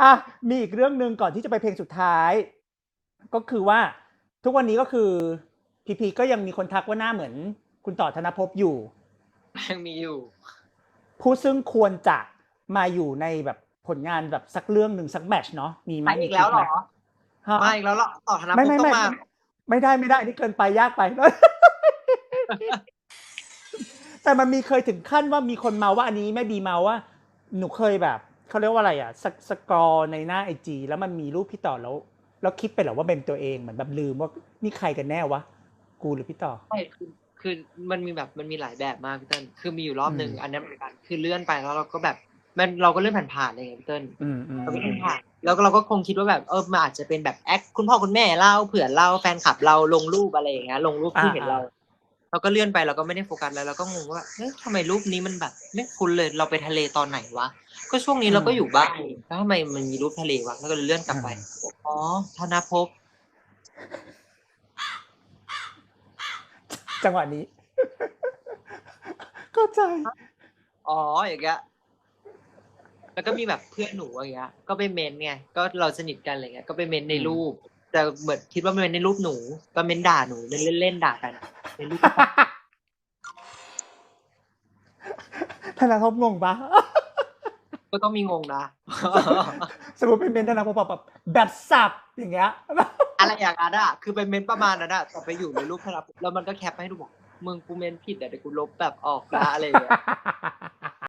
อะมีอีกเรื่องหนึ่งก่อนที่จะไปเพลงสุดท้าย ก็คือว่าทุกวันนี้ก็คือพีพีก็ยังมีคนทักว่าหน้าเหมือน คุณต่อธนภพอยู่ยังมีอยู่ ผู้ซึ่งควรจะมาอยู่ในแบบผลงานแบบสักเรื่องหนึ่งสักแมทช์เนาะมีไหมมาอีกแล้วเหรอฮะมาอีกแล้วเหรอต่อธนภไม่พไม่ต้อไม่งมาไม่ได้ไม่ได้อันนี่เกินไปยากไปแต่มันมีเคยถึงขั้นว่ามีคนเมาว่าอันนี้แม่บีเมาว่า หนูเคยแบบ เขาเรียกว่าอะไรอะสกสกรอในหน้าไอจีแล้วมันมีรูปพี่ต่อแล้ว แล้วคิดไปเหรอว่าเป็นตัวเองเหมือนแบบลืมว่านี่ใครกันแน่วะกูหรือพี่ต่อใช่คือคือมันมีแบบมันมีหลายแบบมากพี่เติ้ลคือมีอยู่รอบหนึ่งอืมอันนั้นเหมือนกันคือเลื่อนไปแล้วเราก็แบบมันเราก็เลื่อนผ่านๆอะไรอย่างเงี้ยพี่เติ้ลอืมอืมเราก็เลื่อนผ่านแล้วก็เราก็คงคิดว่าแบบเออมันอาจจะเป็นแบบแอคคุณพ่อคุณแม่เล่าเผื่อเล่าแฟนคลับเราลงรูปอะไรอย่างเงี้ยลงรูปที่เห็นเรา เราก็เลื่อนไปเราก็ไม่ได้โฟกัสแล้วเราก็งงว่าเอ๊ะทำไมรูปนี้มันแบบไม่คุ้นเลยเราไปทะเลตอนไหนวะก็ช่วงนี้เราก็อยู่บ้านแล้วทำไมมันมีรูปทะเลวะแล้วก็เลยเลื่อนกลับไปอ๋อธนภพจังหวะนี้เข้าใจอ๋ออย่างเงี้ยแล้วก็มีแบบเพื่อนหนูอย่างเงี้ย ก็ไปเมนไงก็เราสนิทกันอะไรเงี้ย ก็ไปเมนในรูปแต่เหมือนคิดว่ามันเป็นในรูปหนู ก็เมนด่าหนูเล่นเล่นๆด่ากัน ในรูปธนาภพงงปะก็ต้องมีงงนะ สมมติเป็นเมนธนาภพแบบแบบสับอย่างเงี้ย อะไรอย่างนั้นอะคือเป็นเมนประมาณนั้นอะแต่ไปอยู่ในรูปพลับแล้วมันก็แคปให้ดูบอกมึงกูเมนผิดแต่เดี๋ยวกูลบแบบออกนะอะไรอย่างเงี้ย